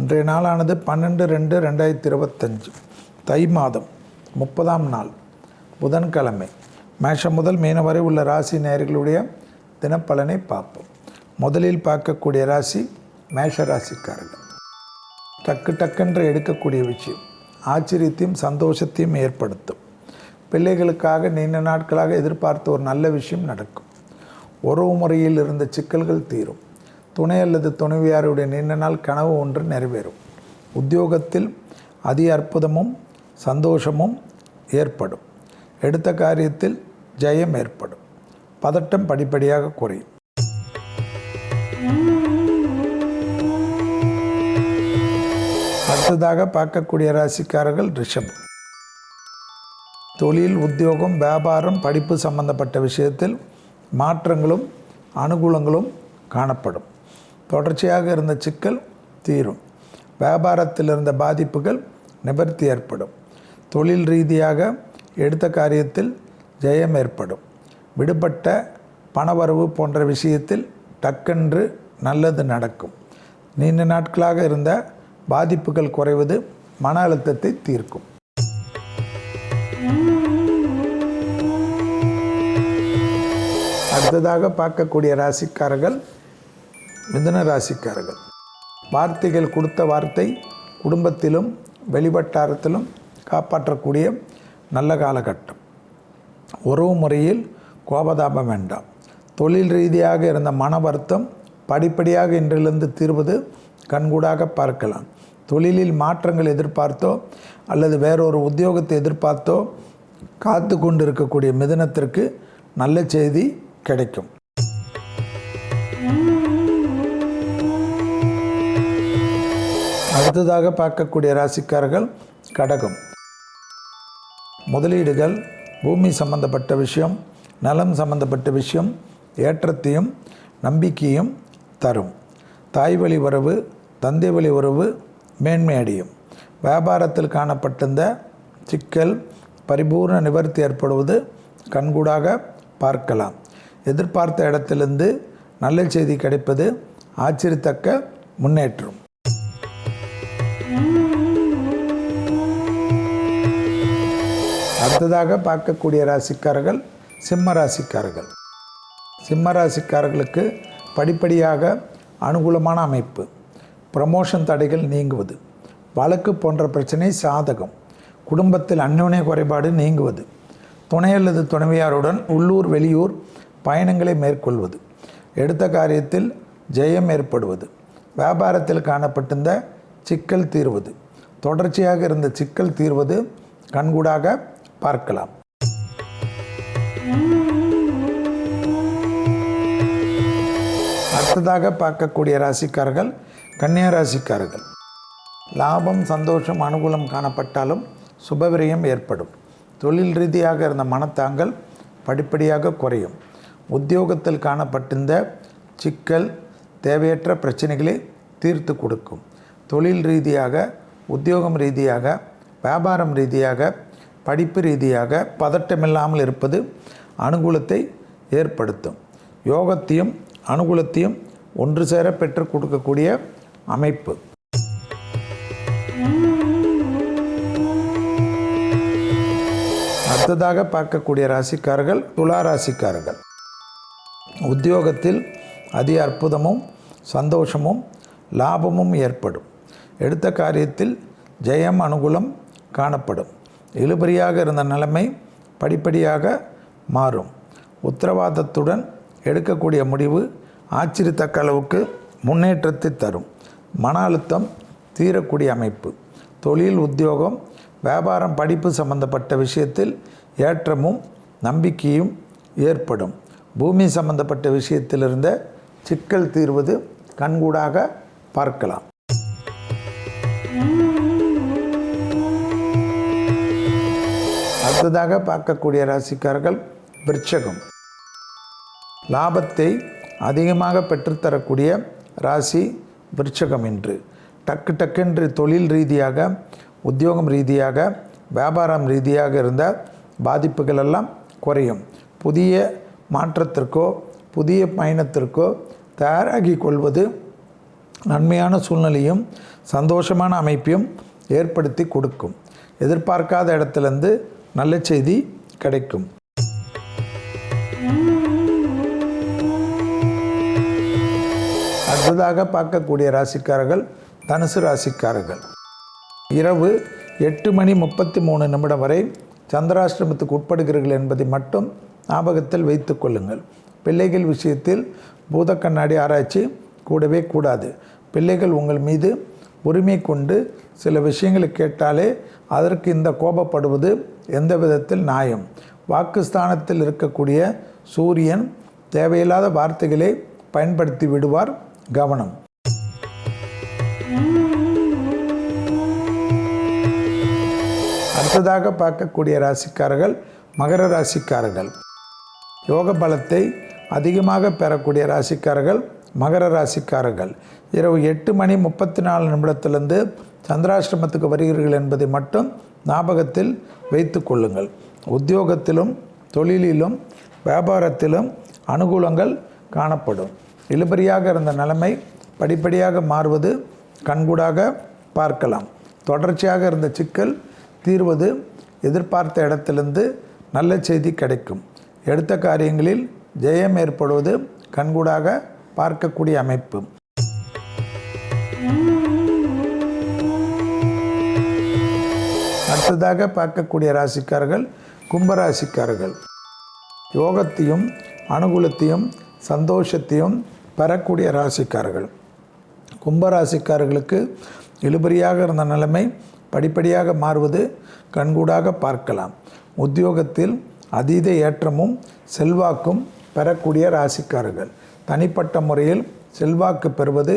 இன்றைய நாளானது பன்னெண்டு ரெண்டு ரெண்டாயிரத்தி இருபத்தஞ்சு. தை மாதம் முப்பதாம் நாள் புதன்கிழமை. மேஷம் முதல் மீன வரை உள்ள ராசி நேர்களுடைய தினப்பலனை பார்ப்போம். முதலில் பார்க்கக்கூடிய ராசி மேஷ ராசிக்காரர்கள். டக்கு டக்குன்று எடுக்கக்கூடிய விஷயம் ஆச்சரியத்தையும் சந்தோஷத்தையும் ஏற்படுத்தும். பிள்ளைகளுக்காக நீண்ட நாட்களாக எதிர்பார்த்த ஒரு நல்ல விஷயம் நடக்கும். உறவு முறையில் இருந்த சிக்கல்கள் தீரும். துணை அல்லது துணைவியாருடைய நீண்ட நாள் கனவு ஒன்று நிறைவேறும். உத்தியோகத்தில் அதி அற்புதமும் சந்தோஷமும் ஏற்படும். எடுத்த காரியத்தில் ஜெயம் ஏற்படும். பதட்டம் படிப்படியாக குறையும். அடுத்ததாக பார்க்கக்கூடிய ராசிக்காரர்கள் ரிஷபம். தொழில் உத்தியோகம் வியாபாரம் படிப்பு சம்பந்தப்பட்ட விஷயத்தில் மாற்றங்களும் அனுகூலங்களும் காணப்படும். தொடர்ச்சியாக இருந்த சிக்கல் தீரும். வியாபாரத்தில் இருந்த பாதிப்புகள் நிவர்த்தி ஏற்படும். தொழில் ரீதியாக எடுத்த காரியத்தில் ஜெயம் ஏற்படும். விடுபட்ட பணவரவு போன்ற விஷயத்தில் டக்கென்று நல்லது நடக்கும். நீண்ட நாட்களாக இருந்த பாதிப்புகள் குறைவது மன அழுத்தத்தை தீர்க்கும். அடுத்ததாக பார்க்கக்கூடிய ராசிக்காரர்கள் மிதுன ராசிக்காரர்கள் வார்த்தைகள் கொடுத்த வார்த்தை குடும்பத்திலும் வெளிவட்டாரத்திலும் காப்பாற்றக்கூடிய நல்ல காலகட்டம். உறவு முறையில் கோபதாபம் வேண்டாம். தொழில் ரீதியாக இருந்த மன வருத்தம் படிப்படியாக இன்றிலிருந்து தீர்வது கண்கூடாக பார்க்கலாம். தொழிலில் மாற்றங்கள் எதிர்பார்த்தோ அல்லது வேறொரு உத்தியோகத்தை எதிர்பார்த்தோ காத்து கொண்டு இருக்கக்கூடிய மிதனத்திற்கு நல்ல செய்தி கிடைக்கும். அடுத்ததாக பார்க்கக்கூடிய ராசிக்காரர்கள் கடகம். முதலீடுகள் பூமி சம்பந்தப்பட்ட விஷயம் நலம் சம்பந்தப்பட்ட விஷயம் ஏற்றத்தையும் நம்பிக்கையும் தரும். தாய் வழி உறவு தந்தை வழி உறவு மேன்மை அடையும். வியாபாரத்தில் காணப்பட்டிருந்த சிக்கல் பரிபூர்ண நிவர்த்தி ஏற்படுவது கண்கூடாக பார்க்கலாம். எதிர்பார்த்த இடத்திலிருந்து நல்ல செய்தி கிடைப்பது ஆச்சரியத்தக்க முன்னேற்றம். அடுத்ததாக பார்க்கக்கூடிய ராசிக்காரர்கள் சிம்ம ராசிக்காரர்கள். சிம்ம ராசிக்காரர்களுக்கு படிப்படியாக அனுகூலமான அமைப்பு. ப்ரமோஷன் தடைகள் நீங்குவது. வழக்கு போன்ற பிரச்சனை சாதகம். குடும்பத்தில் அந்யோன்ய குறைபாடு நீங்குவது. துணை அல்லது துணைவியாருடன் உள்ளூர் வெளியூர் பயணங்களை மேற்கொள்வது. எடுத்த காரியத்தில் ஜெயம் ஏற்படுவது. வியாபாரத்தில் காணப்பட்டிருந்த சிக்கல் தீர்வது. தொடர்ச்சியாக இருந்த சிக்கல் தீர்வது கண்கூடாக பார்க்கலாம். அடுத்ததாக பார்க்கக்கூடிய ராசிக்காரர்கள் கன்னியா ராசிக்காரர்கள். லாபம் சந்தோஷம் அனுகூலம் காணப்பட்டாலும் சுபவிரயம் ஏற்படும். தொழில் ரீதியாக இருந்த மனத்தாங்கள் படிப்படியாக குறையும். உத்தியோகத்தில் காணப்பட்டிருந்த சிக்கல் தேவையற்ற பிரச்சனைகளை தீர்த்து கொடுக்கும். தொழில் ரீதியாக உத்தியோகம் ரீதியாக வியாபாரம் ரீதியாக படிப்பு ரீதியாக பதட்டமில்லாமல் இருப்பது அனுகூலத்தை ஏற்படுத்தும். யோகத்தையும் அனுகூலத்தையும் ஒன்று சேர பெற்றுக் கொடுக்கக்கூடிய அமைப்பு. அடுத்ததாக பார்க்கக்கூடிய ராசிக்காரர்கள் துலா ராசிக்காரர்கள். உத்தியோகத்தில் அதி அற்புதமும் சந்தோஷமும் லாபமும் ஏற்படும். எடுத்த காரியத்தில் ஜெயம் அனுகூலம் காணப்படும். இழுபறியாக இருந்த நிலைமை படிப்படியாக மாறும். உத்தரவாதத்துடன் எடுக்கக்கூடிய முடிவு ஆச்சரியத்தக்க அளவுக்கு முன்னேற்றத்தை தரும். மன அழுத்தம் தீரக்கூடிய அமைப்பு. தொழில் உத்தியோகம் வியாபாரம் படிப்பு சம்பந்தப்பட்ட விஷயத்தில் ஏற்றமும் நம்பிக்கையும் ஏற்படும். பூமி சம்பந்தப்பட்ட விஷயத்திலிருந்த சிக்கல் தீர்வது கண்கூடாக பார்க்கலாம். அடுத்ததாக பார்க்கக்கூடிய ராசிக்காரர்கள் விருட்சகம் லாபத்தை அதிகமாக பெற்றுத்தரக்கூடிய ராசி விருட்சகம் என்று டக்கு டக்கென்று தொழில் ரீதியாக உத்தியோகம் ரீதியாக வியாபாரம் ரீதியாக இருந்த பாதிப்புகள் எல்லாம் குறையும். புதிய மாற்றத்திற்கோ புதிய பயணத்திற்கோ தயாராகி கொள்வது நன்மையான சூழ்நிலையும் சந்தோஷமான அமைப்பையும் ஏற்படுத்தி கொடுக்கும். எதிர்பார்க்காத இடத்துலேருந்து நல்ல செய்தி கிடைக்கும். அடுத்ததாக பார்க்கக்கூடிய ராசிக்காரர்கள் தனுசு ராசிக்காரர்கள். இரவு எட்டு மணி முப்பத்தி மூணு நிமிடம் வரை சந்திராஷ்டிரமத்துக்கு உட்படுகிறீர்கள் என்பதை மட்டும் ஞாபகத்தில் வைத்து கொள்ளுங்கள். பிள்ளைகள் விஷயத்தில் பூத கண்ணாடி ஆராய்ச்சி கூடவே கூடாது. பிள்ளைகள் உங்கள் மீது உரிமை கொண்டு சில விஷயங்களை கேட்டாலே அதற்கு இந்த கோபப்படுவது எந்த விதத்தில் நியாயம்? வாக்குஸ்தானத்தில் இருக்கக்கூடிய சூரியன் தேவையில்லாத வார்த்தைகளை பயன்படுத்தி விடுவார் கவனம். அடுத்ததாக பார்க்கக்கூடிய ராசிக்காரர்கள் மகர ராசிக்காரர்கள். யோக பலத்தை அதிகமாக பெறக்கூடிய ராசிக்காரர்கள் மகர ராசிக்காரர்கள். இரவு எட்டு மணி முப்பத்தி நாலு நிமிடத்திலிருந்து சந்திராஷ்டிரமத்துக்கு வருகிறீர்கள் என்பதை மட்டும் ஞாபகத்தில் வைத்து கொள்ளுங்கள். உத்தியோகத்திலும் தொழிலிலும் வியாபாரத்திலும் அனுகூலங்கள் காணப்படும். இழுபறியாக இருந்த நிலைமை படிப்படியாக மாறுவது கண்கூடாக பார்க்கலாம். தொடர்ச்சியாக இருந்த சிக்கல் தீர்வது எதிர்பார்த்த இடத்திலிருந்து நல்ல செய்தி கிடைக்கும். எடுத்த காரியங்களில் ஜெயம் ஏற்படுவது கண்கூடாக பார்க்கக்கூடிய அமைப்பு. அடுத்ததாக பார்க்கக்கூடிய ராசிக்காரர்கள் கும்பராசிக்காரர்கள். யோகத்தையும் அனுகூலத்தையும் சந்தோஷத்தையும் பெறக்கூடிய ராசிக்காரர்கள். கும்பராசிக்காரர்களுக்கு இழுபறியாக இருந்த நிலைமை படிப்படியாக மாறுவது கண்கூடாக பார்க்கலாம். உத்தியோகத்தில் அதீத ஏற்றமும் செல்வாக்கும் பெறக்கூடிய ராசிக்காரர்கள். தனிப்பட்ட முறையில் செல்வாக்கு பெறுவது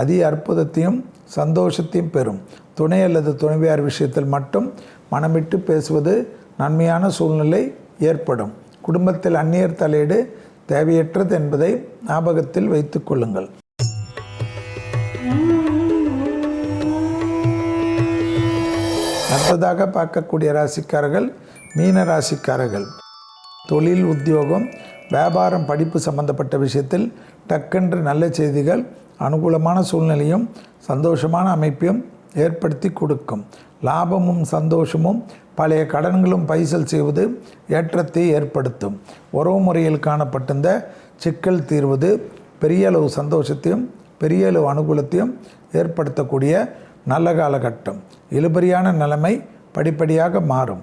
அதி அற்புதத்தையும் சந்தோஷத்தையும் பெறும். துணை அல்லது துணைவியார் விஷயத்தில் மட்டும் மனமிட்டு பேசுவது நன்மையான சூழ்நிலை ஏற்படும். குடும்பத்தில் அந்நியர் தலையீடு தேவையற்றது என்பதை ஞாபகத்தில் வைத்துக் கொள்ளுங்கள். அடுத்ததாக பார்க்கக்கூடிய ராசிக்காரர்கள் மீன ராசிக்காரர்கள் தொழில் உத்தியோகம் வியாபாரம் படிப்பு சம்பந்தப்பட்ட விஷயத்தில் டக்கென்று நல்ல செய்திகள் அனுகூலமான சூழ்நிலையும் சந்தோஷமான அமைப்பையும் ஏற்படுத்தி கொடுக்கும். லாபமும் சந்தோஷமும் பழைய கடன்களும் பைசல் செய்வது ஏற்றத்தை ஏற்படுத்தும். உறவு முறையில் காணப்பட்டிருந்த சிக்கல் தீர்வது பெரிய அளவு சந்தோஷத்தையும் பெரிய அளவு அனுகூலத்தையும் ஏற்படுத்தக்கூடிய நல்ல காலகட்டம். இழுபறியான நிலைமை படிப்படியாக மாறும்.